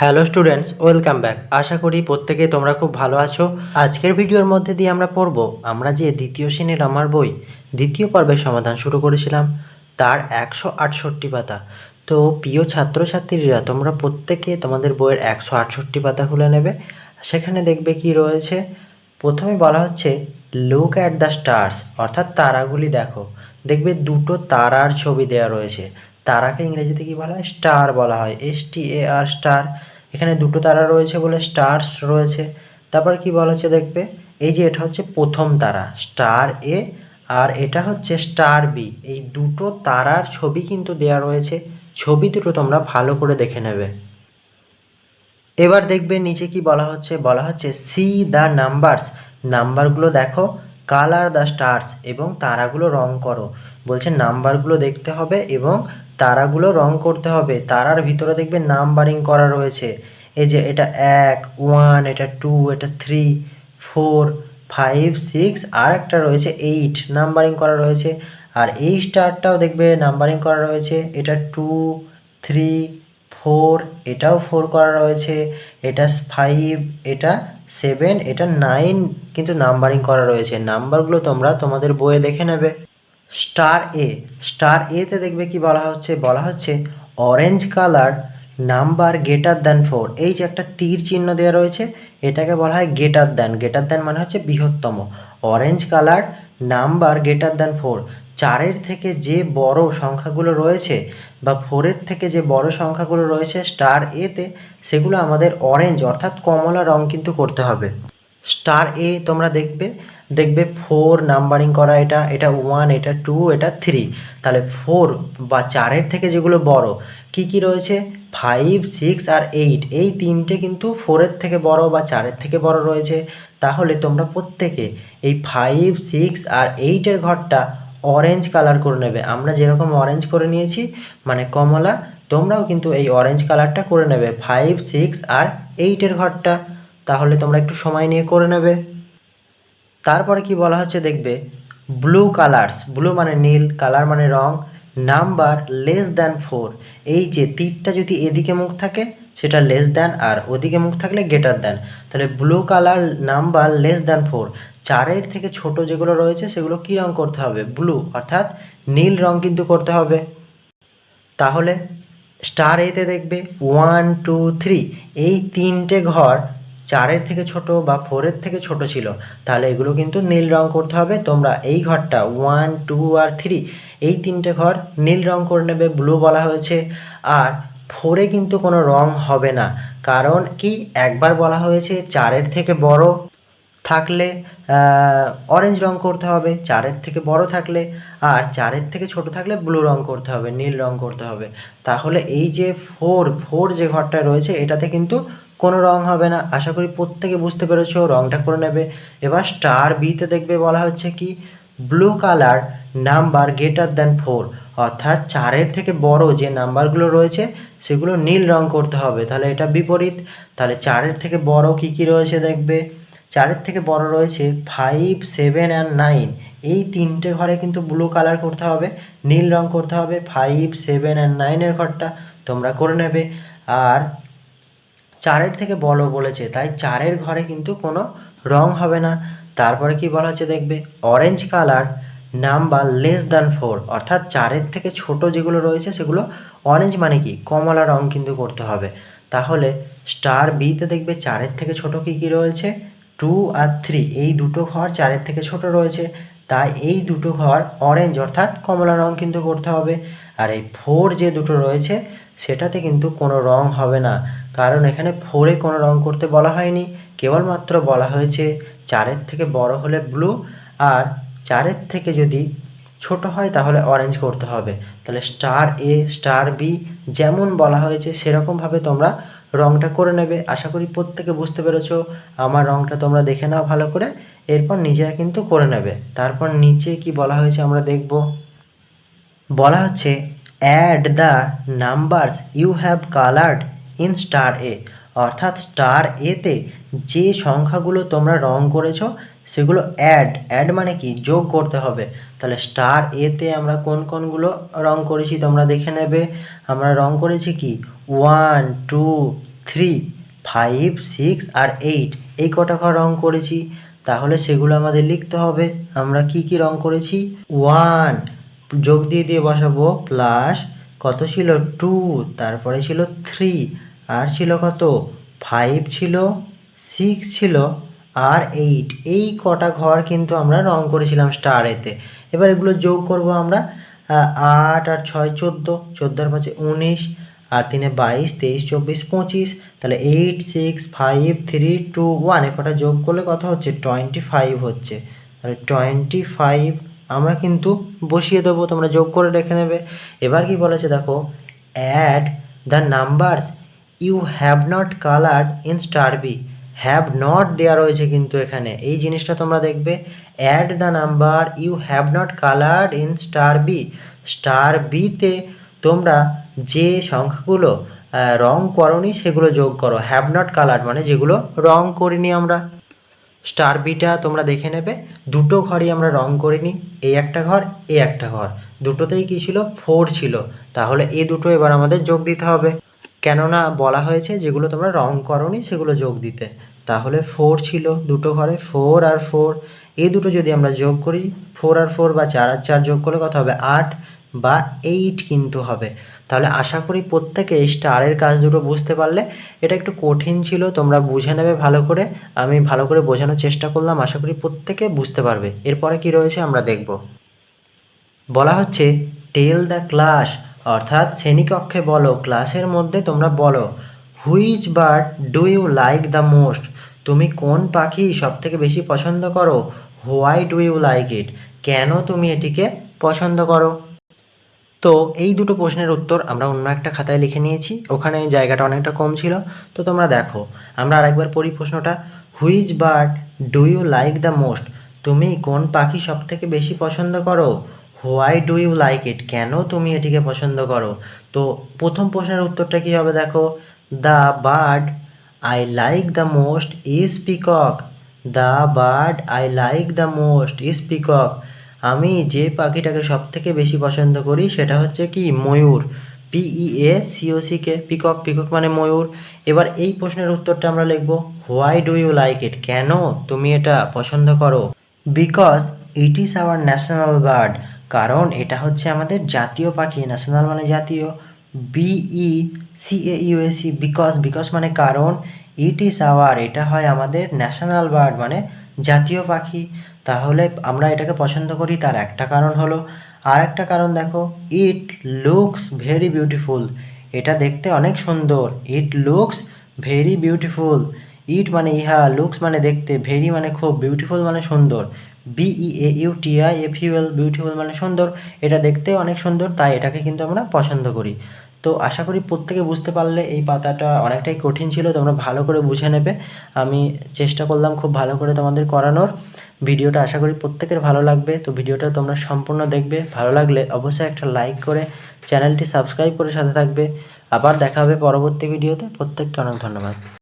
Hello students, welcome back. আশা করি প্রত্যেকে তোমরা খুব ভালো আছো। আজকের ভিডিওর মধ্যে দিয়ে আমরা পড়ব, আমরা যে দ্বিতীয় শ্রেণির আমার বই, দ্বিতীয় পর্বের সমাধান শুরু করেছিলাম, তার একশো আটষট্টি পাতা। তো প্রিয় ছাত্রছাত্রীরা, তোমরা প্রত্যেকে তোমাদের বইয়ের একশো আটষট্টি পাতা খুলে নেবে। সেখানে দেখবে কি রয়েছে, প্রথমে বলা হচ্ছে লুক অ্যাট দ্য স্টার্স অর্থাৎ তারাগুলি দেখো। দেখবে দুটো তারার ছবি দেওয়া রয়েছে। তারাকে ইংরেজিতে কি বলা হয়? স্টার বলা হয়। S T A R star. এখানে দুটো তারা রয়েছে বলে স্টারস রয়েছে। তারপর কি বলা হচ্ছে দেখবে? এই যে এটা হচ্ছে প্রথম তারা, স্টার এ, আর এটা হচ্ছে স্টার বি। এই দুটো তারার ছবি কিন্তু দেওয়া রয়েছে। ছবি দুটো তোমরা ভালো করে দেখে নেবে। এবার দেখবে নিচে কি বলা হচ্ছে? বলা হচ্ছে সি দ্য নাম্বারস। নাম্বারগুলো দেখো, কালার দ্য স্টার্স এবং তারাগুলো রং করো। বলছে নাম্বারগুলো দেখতে হবে এবং তারাগুলো রং করতে হবে। তারার ভিতরে দেখবে নাম্বারিং করা রয়েছে। এই যে এটা এক ওয়ান এটা টু এটা থ্রি ফোর ফাইভ সিক্স আর একটা রয়েছে এইট নাম্বারিং করা রয়েছে। আর এই স্টারটাও দেখবে নাম্বারিং করা রয়েছে। এটা টু থ্রি ফোর এটাও ফোর করা রয়েছে। এটা ফাইভ এটা সেভেন এটা নাইন কিন্তু নাম্বারিং করা রয়েছে। নাম্বারগুলো তোমরা তোমাদের বইয়ে দেখে নেবে। স্টার এ। স্টার এতে দেখবে কি বলা হচ্ছে? বলা হচ্ছে orange colour number greater than four এই যে একটা তীর চিহ্ন দেওয়া রয়েছে, এটাকে বলা হয় গেটার দ্যান গেটার দ্যান মানে হচ্ছে বৃহত্তম। Orange colour number greater than four চারের থেকে যে বড় সংখ্যাগুলো রয়েছে বা ফোরের থেকে যে বড় সংখ্যাগুলো রয়েছে স্টার এতে সেগুলো আমাদের অরেঞ্জ অর্থাৎ কমলা রং কিন্তু করতে হবে। স্টার এ তোমরা দেখবে দেখবে ফোর নাম্বারিং করা এটা এটা ওয়ান এটা টু এটা থ্রি তাহলে ফোর বা চারের থেকে যেগুলো বড়, কি কি রয়েছে? ফাইভ সিক্স আর এইট এই তিনটে কিন্তু ফোরের থেকে বড় বা চারের থেকে বড় রয়েছে। তাহলে তোমরা প্রত্যেকে এই ফাইভ সিক্স আর এইটের ঘরটা অরেঞ্জ কালার করে নেবে। আমরা যেরকম অরেঞ্জ করে নিয়েছি মানে কমলা, তোমরাও কিন্তু এই অরেঞ্জ কালারটা করে নেবে। ফাইভ সিক্স আর এইটের ঘরটা। তাহলে তোমরা একটু সময় নিয়ে করে নেবে। তারপরে কি বলা হচ্ছে দেখবে? ব্লু কালার্স ব্লু মানে নীল কালার মানে রং নাম্বার লেস দ্যান ফোর এই যে তীরটা যদি এদিকে মুখ থাকে, সেটা লেস দ্যান আর ওদিকে মুখ থাকলে গেটার দ্যান তাহলে blue colour number less than four চারের থেকে ছোট যেগুলো রয়েছে, সেগুলো কী রং করতে হবে? ব্লু অর্থাৎ নীল রং কিন্তু করতে হবে। তাহলে স্টার এতে দেখবে ওয়ান টু থ্রি এই তিনটে ঘর চারের থেকে ছোট বা ফোরের থেকে ছোট ছিল, তাহলে এগুলো কিন্তু নীল রং করতে হবে। তোমরা এই ঘরটা ওয়ান টু আর থ্রি এই তিনটে ঘর নীল রং করে নেবে ব্লু বলা হয়েছে। আর ফোরে কিন্তু কোনো রং হবে না, কারণ কি? একবার বলা হয়েছে চারের থেকে বড় থাকলে অরেঞ্জ রং করতে হবে, চারের থেকে বড় থাকলে, আর চারের থেকে ছোট থাকলে ব্লু রং করতে হবে, নীল রং করতে হবে। তাহলে এই যে ফোর ফোর যে ঘরটা রয়েছে, এটাতে কিন্তু কোনো রং হবে না। আশা করি প্রত্যেকে বুঝতে পেরেছ, রংটা করে নেবে। এবার স্টার বিতে দেখবে বলা হচ্ছে কি blue colour number greater than four অর্থাৎ চারের থেকে বড় যে নাম্বারগুলো রয়েছে, সেগুলো নীল রং করতে হবে। তাহলে এটা বিপরীত। তাহলে চারের থেকে বড় কি কি রয়েছে দেখবে? চারের থেকে বড় রয়েছে ফাইভ সেভেন অ্যান্ড নাইন এই তিনটে ঘরে কিন্তু ব্লু কালার করতে হবে, নীল রং করতে হবে। ফাইভ সেভেন অ্যান্ড নাইনের ঘরটা তোমরা করে নেবে। আর চারের থেকে বড় বলেছে, তাই চারের ঘরে কিন্তু কোনো রং হবে না। তারপরে কি বলা হচ্ছে দেখবে? Orange colour number less than four অর্থাৎ চারের থেকে ছোট যেগুলো রয়েছে সেগুলো অরেঞ্জ মানে কি? কমলা রং কিন্তু করতে হবে। তাহলে স্টার বিতে দেখবে চারের থেকে ছোট কী কী রয়েছে? টু আর থ্রি এই দুটো ঘর চারের থেকে ছোট রয়েছে। তাই এই দুটো ঘর অরেঞ্জ অর্থাৎ কমলা রং কিন্তু করতে হবে। আর এই ফোর যে দুটো রয়েছে সেটাতে কিন্তু কোনো রং হবে না। কারণ এখানে ফোরে কোনো রং করতে বলা হয়নি। কেবলমাত্র বলা হয়েছে চারের থেকে বড় হলে ব্লু আর চারের থেকে যদি ছোট হয় তাহলে অরেঞ্জ করতে হবে। তাহলে স্টার এ, স্টার বি যেমন বলা হয়েছে সেরকমভাবে তোমরা রংটা করে নেবে। আশা করি প্রত্যেকে বুঝতে পেরেছ। আমার রংটা তোমরা দেখে নাও ভালো করে। এরপর নিজেরা কিন্তু করে নেবে। তারপর নিচে কি বলা হয়েছে আমরা দেখব। বলা হচ্ছে add the numbers you have coloured in star A অর্থাৎ স্টার এতে যে সংখ্যাগুলো তোমরা রং করেছ, সেগুলো অ্যাড অ্যাড মানে কি? যোগ করতে হবে। তাহলে স্টার এতে আমরা কোন কোনগুলো রং করেছি তোমরা দেখে নেবে। আমরা রং করেছি কি? One two three five six আর এইট এই কটা ঘর রং করেছি। তাহলে সেগুলো আমাদের লিখতে হবে। আমরা কি কি রং করেছি? ওয়ান যোগ দিয়ে দিয়ে বসাবো প্লাস কত ছিল টু তারপরে ছিল থ্রি আর ছিল কত? ফাইভ ছিল সিক্স ছিল, আর এইট এই কটা ঘর কিন্তু আমরা রং করেছিলাম স্টার এতে এবার এগুলো যোগ করব আমরা আট আর ছয় চোদ্দ চোদ্দ আর পাঁচে উনিশ, আর তিনে বাইশ, তেইশ, চব্বিশ, পঁচিশ। তাহলে eight six five three two one এ কটা যোগ করলে কত হচ্ছে? টোয়েন্টি ফাইভ হচ্ছে। তাহলে টোয়েন্টি ফাইভ আমরা কিন্তু বসিয়ে দেবো, তোমরা যোগ করে রেখে নেবে। এবার কি বলেছে দেখো add the numbers you have not coloured in star B have not দেওয়া রয়েছে কিন্তু এখানে। এই জিনিসটা তোমরা দেখবে add the number you have not coloured in star B star বিতে তোমরা যে সংখ্যাগুলো রং করনি সেগুলো যোগ করো। হ্যাভ নট কালার্ড মানে যেগুলো রং করিনি আমরা। স্টার বিটা তোমরা দেখে নেবে। দুটো ঘরই আমরা রং করিনি এই একটা ঘর এই একটা ঘর। দুটোতেই কী ছিল? ফোর ছিল। তাহলে এই দুটো এবার আমাদের যোগ দিতে হবে। কেননা বলা হয়েছে যেগুলো তোমরা রং করনি সেগুলো যোগ দিতে। তাহলে ফোর ছিল দুটো ঘরে, ফোর আর ফোর। এই দুটো যদি আমরা যোগ করি, ফোর আর ফোর বা চার আর চার যোগ করলে কত হবে? আট বা এইট কিন্তু হবে। তাহলে আশা করি প্রত্যেকে স্টারের কাজ দুটো বুঝতে পারলে। এটা একটু কঠিন ছিল, তোমরা বুঝে নেবে ভালো করে। আমি ভালো করে বোঝানোর চেষ্টা করলাম, আশা করি প্রত্যেকে বুঝতে পারবে। এরপরে কি রয়েছে আমরা দেখব। বলা হচ্ছে টেল দ্য ক্লাস অর্থাৎ শ্রেণীকক্ষে বলো, ক্লাসের মধ্যে তোমরা বলো which bird do you like the most তুমি কোন পাখি সব থেকে বেশি পছন্দ করো? Why do you like it কেন তুমি এটিকে পছন্দ করো? তো এই দুটো প্রশ্নের উত্তর আমরা অন্য একটা খাতায় লিখে নিয়েছি। ওখানে জায়গাটা অনেকটা কম ছিল। তো তোমরা দেখো, আমরা আরেকবার পড়ি প্রশ্নটা। Which bird do you like the most তুমি কোন পাখি সব থেকে বেশি পছন্দ করো? Why do you like it কেন তুমি এটিকে পছন্দ করো? তো প্রথম প্রশ্নের উত্তরটা কী হবে দেখো? The bird I like the most is peacock the bird I like the most is peacock আমি যে পাখিটাকে সব থেকে বেশি পছন্দ করি সেটা হচ্ছে কি? ময়ূর। পিই এ সিওসিকে পিকক পিকক মানে ময়ূর। এবার এই প্রশ্নের উত্তরটা আমরা লিখব why do you like it কেন তুমি এটা পছন্দ করো? Because it is our national bird কারণ এটা হচ্ছে আমাদের জাতীয় পাখি ন্যাশনাল মানে জাতীয়। B E C A U S E because because মানে কারণ। ইট ইজ আওয়ার এটা হয় আমাদের ন্যাশনাল বার্ড মানে জাতীয় পাখি। তাহলে আমরা এটাকে পছন্দ করি তার একটা কারণ হলো, আর একটা কারণ দেখো ইট লুকস ভেরি বিউটিফুল এটা দেখতে অনেক সুন্দর। It looks very beautiful it মানে ইহা লুকস মানে দেখতে ভেরি মানে খুব বিউটিফুল মানে সুন্দর। B E U T I F UL beautiful মানে সুন্দর। এটা দেখতে অনেক সুন্দর, তাই এটাকে কিন্তু আমরা পছন্দ করি। তো আশা করি প্রত্যেকে বুঝতে পারলে এই পাতাটা অনেকটাই কঠিন ছিল, তোমরা ভালো করে বুঝে নেবে। আমি চেষ্টা করলাম খুব ভালো করে তোমাদের করানোর। ভিডিওটা আশা করি প্রত্যেকের ভালো লাগবে। তো ভিডিওটা তোমরা সম্পূর্ণ দেখবে। ভালো লাগলে অবশ্যই একটা লাইক করে চ্যানেলটি সাবস্ক্রাইব করে সাথে থাকবে। আবার দেখা হবে পরবর্তী ভিডিওতে। প্রত্যেককে অনেক ধন্যবাদ।